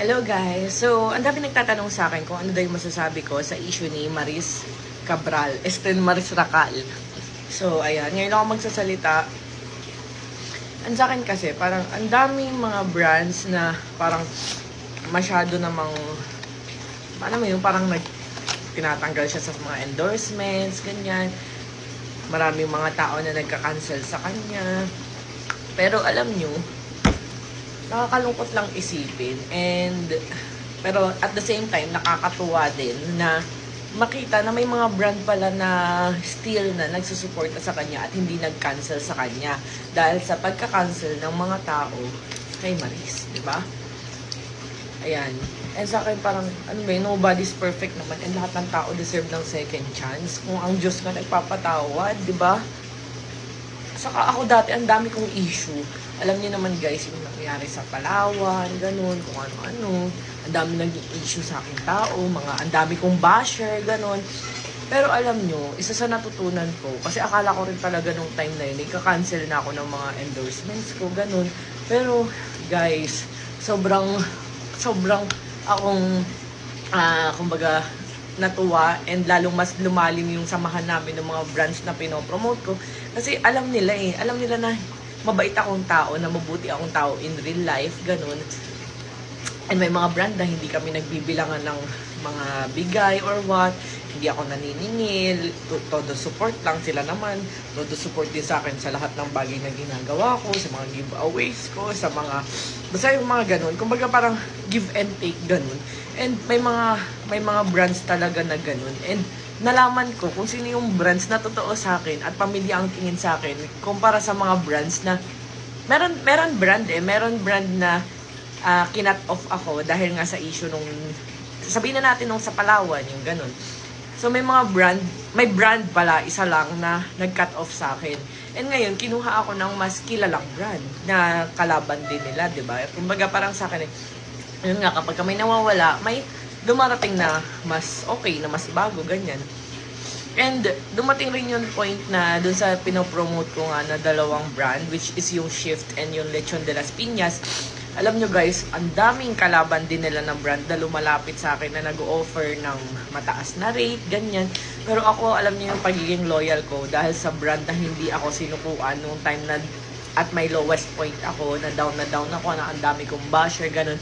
Hello guys! So, ang dami nagtatanong sa akin kung ano daw yung masasabi ko sa issue ni Maris Cabral, Esten Maris Racal. So, ayan, ngayon ako magsasalita. Ang sa akin kasi, parang ang daming mga brands na parang masyado namang, ano mo yung parang nag, tinatanggal siya sa mga endorsements, ganyan. Maraming mga tao na nagka-cancel sa kanya. Pero alam nyo, nakakalungkot lang isipin and pero at the same time nakakatuwa din na makita na may mga brand pala na still na nagsusuporta sa kanya at hindi nag-cancel sa kanya dahil sa pagka-cancel ng mga tao kay Maris, di ba? Ayan. And sa akin parang, ano ba nobody's perfect naman and lahat ng tao deserve ng second chance. Kung ang Diyos nga nagpapatawad, di ba? Saka ako dati, ang dami kong issue. Alam niyo naman guys, yung nangyari sa Palawan, ganun, kung ano-ano. Ang dami naging issue sa aking tao, mga ang dami kong basher, ganun. Pero alam nyo, isa sa natutunan ko, kasi akala ko rin talaga nung time na yun, ika-cancel na ako ng mga endorsements ko, ganun. Pero, guys, sobrang, sobrang akong, ah, kumbaga, natuwa and lalong mas lumalim yung samahan namin ng mga brands na pinopromote ko. Kasi alam nila eh, alam nila na mabait akong tao, na mabuti akong tao in real life, ganun. And may mga brand na hindi kami nagbibilangan ng mga bigay or what. Hindi ako naniningil. To- Todo support lang sila naman. Todo support din sa akin sa lahat ng bagay na ginagawa ko, sa mga giveaways ko, sa mga... Basta yung mga ganun. Kumbaga parang give and take ganun. And may mga may mga brands talaga na ganun. And nalaman ko kung sino yung brands na totoo sa akin at pamilya ang tingin sa akin kumpara sa mga brands na meron meron brand eh, meron brand na uh, kinat off ako dahil nga sa issue nung sabihin na natin nung sa Palawan, yung ganun. So may mga brand, may brand pala, isa lang na nag-cut off sa akin. And ngayon, kinuha ako ng mas kilalang brand na kalaban din nila, di ba? Kumbaga parang sa akin, eh, yun nga, kapag may nawawala, may dumarating na mas okay, na mas bago, ganyan. And dumating rin yung point na dun sa pinopromote ko nga na dalawang brand, which is yung Shift and yung Lechon de las Piñas. Alam nyo guys, ang daming kalaban din nila ng brand na lumalapit sa akin na nag-offer ng mataas na rate, ganyan. Pero ako, alam niyo yung pagiging loyal ko dahil sa brand na hindi ako sinukuan nung time na at my lowest point ako, na down na down ako, na ang dami kong basher, ganun.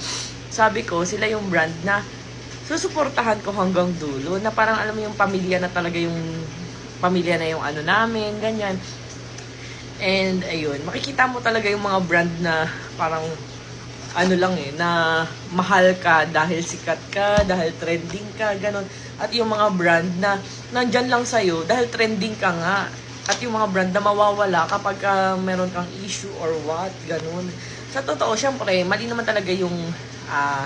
Sabi ko, sila yung brand na susuportahan ko hanggang dulo, na parang alam mo yung pamilya na talaga yung pamilya na yung ano namin, ganyan. And ayun, makikita mo talaga yung mga brand na parang ano lang eh, na mahal ka dahil sikat ka, dahil trending ka, ganun. At yung mga brand na nandyan lang sa'yo dahil trending ka nga. At yung mga brand na mawawala kapag uh, meron kang issue or what, ganun. Sa totoo, syempre, mali naman talaga yung uh,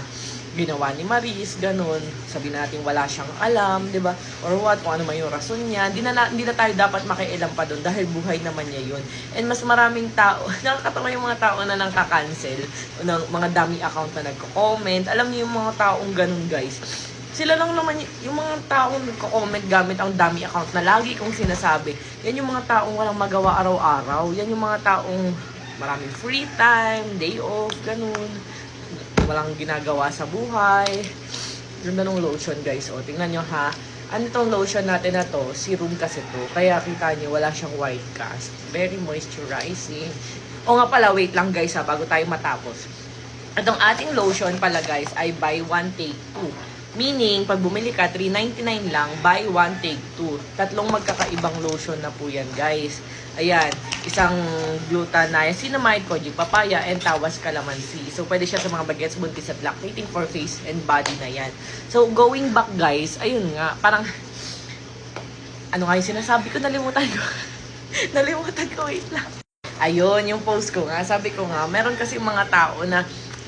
ginawa ni Maris, ganun. Sabi natin wala siyang alam, 'di ba? Or what, kung ano man yung rason niya. Hindi na, hindi na tayo dapat makialam pa doon dahil buhay naman niya 'yun. And mas maraming tao, nakakatawa yung mga tao na nang cancel ng mga dummy account na nagko-comment. Alam niyo yung mga taong ganun, guys. Sila lang naman, yung mga taong nagko-comment gamit ang dummy account na lagi kong sinasabi. Yan yung mga taong walang magawa araw-araw. Yan yung mga taong maraming free time, day off, ganun walang ginagawa sa buhay. Ganda ng lotion guys. O, tingnan nyo ha. Ano tong lotion natin na to? Serum kasi to. Kaya kita nyo, wala siyang white cast. Very moisturizing. O nga pala, wait lang guys ha, bago tayo matapos. Itong ating lotion pala guys ay buy one take two. Meaning, pag bumili ka, 3.99 lang, buy one, take two. Tatlong magkakaibang lotion na po yan, guys. Ayan, isang glutamine, koji papaya, and tawas calamansi. So, pwede siya sa mga bagets, buntis at lactating for face and body na yan. So, going back, guys, ayun nga, parang, ano nga yung sinasabi ko, nalimutan ko. nalimutan ko, wait lang. Ayun, yung post ko nga, sabi ko nga, meron kasi mga tao na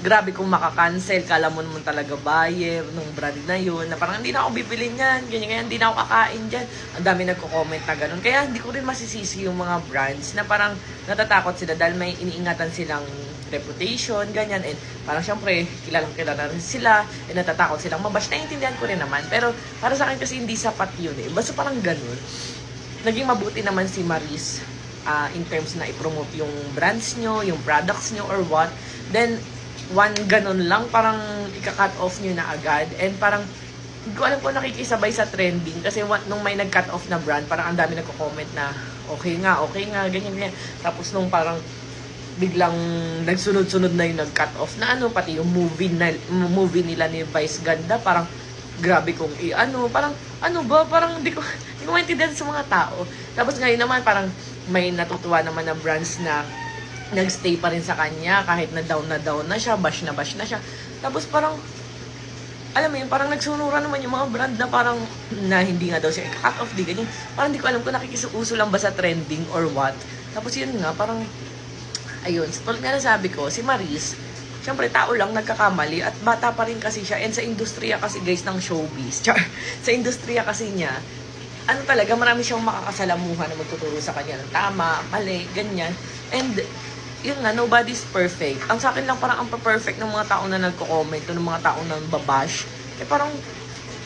grabe kung makakancel, kala mo naman talaga buyer nung brand na yun, na parang hindi na ako bibili niyan, ganyan, ganyan, hindi na ako kakain dyan. Ang dami nagko-comment na ganun. Kaya hindi ko rin masisisi yung mga brands na parang natatakot sila dahil may iniingatan silang reputation, ganyan. And parang syempre, kilalang kilala rin sila, and natatakot silang mabash. Naiintindihan ko rin naman. Pero para sa akin kasi hindi sapat yun eh. Basta parang ganun. Naging mabuti naman si Maris uh, in terms na i-promote yung brands nyo, yung products nyo, or what. Then, one ganun lang, parang ika-cut off nyo na agad. And parang, hindi ko alam kung nakikisabay sa trending. Kasi nung may nag-cut off na brand, parang ang dami nagko-comment na, okay nga, okay nga, ganyan, ganyan. Tapos nung parang, biglang nagsunod-sunod na yung nag-cut off na ano, pati yung movie, na, movie nila ni Vice Ganda, parang, grabe kong i-ano, parang, ano ba, parang hindi ko, hindi ko maintindihan sa mga tao. Tapos ngayon naman, parang, may natutuwa naman na brands na nagstay pa rin sa kanya kahit na down na down na siya, bash na bash na siya. Tapos parang, alam mo yun, parang nagsunura naman yung mga brand na parang, na hindi nga daw siya cut off, di ganyan. Parang hindi ko alam kung nakikisuuso lang ba sa trending or what. Tapos yun nga, parang, ayun, tulad nga na sabi ko, si Maris, Siyempre, tao lang nagkakamali at bata pa rin kasi siya. And sa industriya kasi guys ng showbiz, char, sa industriya kasi niya, ano talaga, marami siyang makakasalamuhan na magtuturo sa kanya ng tama, mali, ganyan. And, yun nga, nobody's perfect. Ang sa akin lang parang ang perfect ng mga tao na nagko-comment ng mga tao na babash. Eh parang,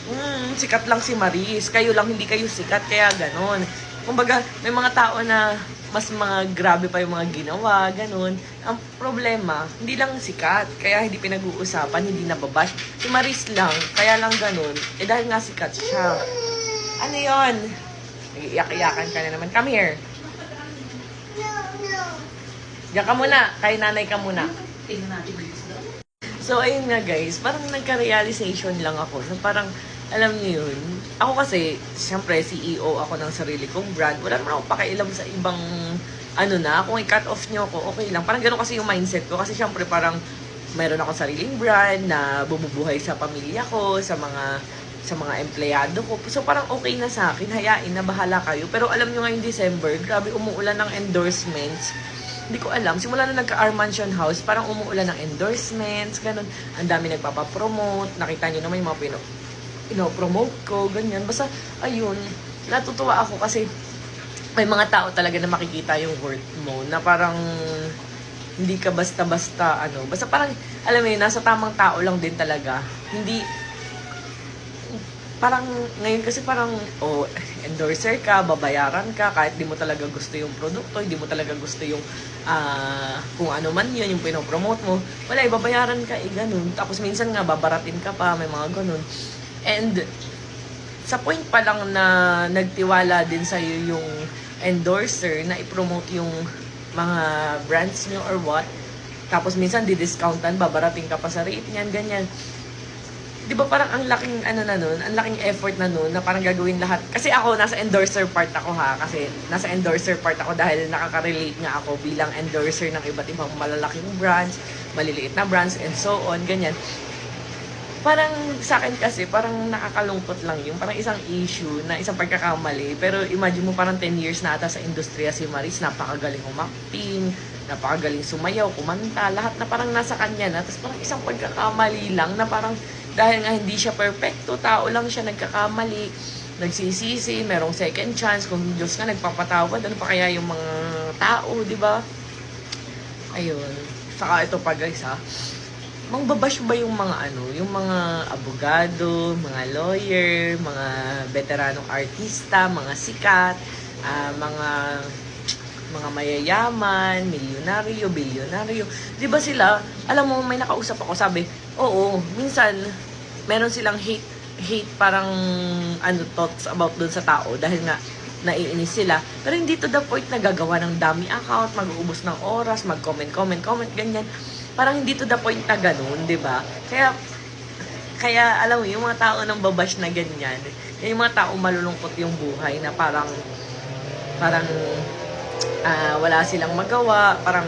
hmm, sikat lang si Maris. Kayo lang, hindi kayo sikat, kaya ganon. Kumbaga, may mga tao na mas mga grabe pa yung mga ginawa, ganun. Ang problema, hindi lang sikat, kaya hindi pinag-uusapan, hindi nababash. Si Maris lang, kaya lang ganun. Eh dahil nga sikat siya. Ano yon? Nag-iyak-iyakan ka na naman. Come here. Diyan ka muna. Kay nanay ka muna. So, ayun nga guys, parang nagka-realization lang ako. So, parang, alam niyo yun, ako kasi, siyempre, CEO ako ng sarili kong brand. Wala naman ako pakialam sa ibang, ano na, kung i-cut off nyo ako, okay lang. Parang ganun kasi yung mindset ko. Kasi siyempre, parang, mayroon ako sariling brand na bumubuhay sa pamilya ko, sa mga sa mga empleyado ko. So parang okay na sa akin, hayain na bahala kayo. Pero alam nyo ngayong December, grabe umuulan ng endorsements hindi ko alam. Simula na nagka-R House, parang umuulan ng endorsements, ganun. Ang dami nagpapapromote. Nakita nyo naman yung mga pino, pino-promote ko, ganyan. Basta, ayun, natutuwa ako kasi may mga tao talaga na makikita yung worth mo na parang hindi ka basta-basta ano. Basta parang, alam mo yun, nasa tamang tao lang din talaga. Hindi, parang ngayon kasi parang oh, endorser ka, babayaran ka kahit di mo talaga gusto yung produkto, hindi mo talaga gusto yung ah, kung ano man yun, yung pinopromote mo. Wala, ibabayaran ka, eh, ganun. Tapos minsan nga, babaratin ka pa, may mga ganun. And sa point pa lang na nagtiwala din sa'yo yung endorser na i-promote yung mga brands nyo or what. Tapos minsan di-discountan, babarating ka pa sa rate niyan, ganyan. Di ba parang ang laking ano na nun, ang laking effort na nun na parang gagawin lahat. Kasi ako, nasa endorser part ako ha. Kasi nasa endorser part ako dahil nakaka-relate nga ako bilang endorser ng iba't ibang malalaking brands, maliliit na brands, and so on, ganyan parang sa akin kasi, parang nakakalungkot lang yung parang isang issue na isang pagkakamali. Pero imagine mo parang 10 years na ata sa industriya si Maris, napakagaling umacting, napakagaling sumayaw, kumanta, lahat na parang nasa kanya na. Tapos parang isang pagkakamali lang na parang dahil nga hindi siya perfecto, tao lang siya nagkakamali, nagsisisi, merong second chance, kung Diyos nga nagpapatawad, ano pa kaya yung mga tao, di ba? Ayun. Saka ito pa guys ha, mangbabash ba yung mga ano, yung mga abogado, mga lawyer, mga veteranong artista, mga sikat, ah, mga mga mayayaman, milyonaryo, bilyonaryo. 'Di ba sila, alam mo may nakausap ako, sabi, "Oo, minsan meron silang hate hate parang ano thoughts about dun sa tao dahil nga naiinis sila. Pero hindi to the point na gagawa ng dami account, mag-uubos ng oras, mag-comment, comment, comment, ganyan. Parang hindi to the point na ganun, di ba? Kaya, kaya alam mo, yung mga tao ng babash na ganyan, yung mga tao malulungkot yung buhay na parang, parang, ah, wala silang magawa, parang,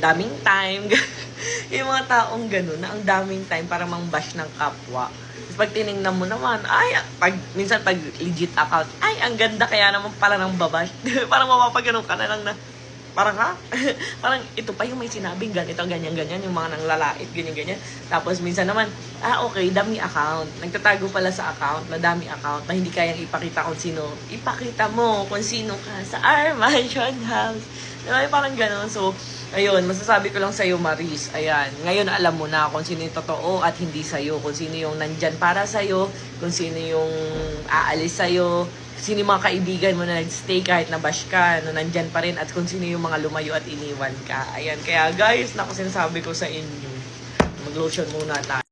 daming time. yung mga taong ganun, na ang daming time para mang-bash ng kapwa. Tapos pag tinignan mo naman, ay, pag, minsan pag legit account, ay, ang ganda kaya naman pala ng babash. parang mapapaganon ka na lang na, parang ha? parang ito pa yung may sinabing ganito, ganyan, ganyan, yung mga nanglalait, ganyan, ganyan. Tapos minsan naman, ah, okay, dami account. Nagtatago pala sa account, na dami account, na hindi kayang ipakita kung sino. Ipakita mo kung sino ka sa R Mansion House. Diba? Parang ganun. So, ayun, masasabi ko lang sa'yo, Maris, ayan, ngayon alam mo na kung sino yung totoo at hindi sa'yo, kung sino yung nandyan para sa'yo, kung sino yung aalis sa'yo, sino yung mga kaibigan mo na nag-stay kahit na bash ka, no, nandyan pa rin, at kung sino yung mga lumayo at iniwan ka. Ayan, kaya guys, naku sinasabi ko sa inyo, mag-lotion muna tayo.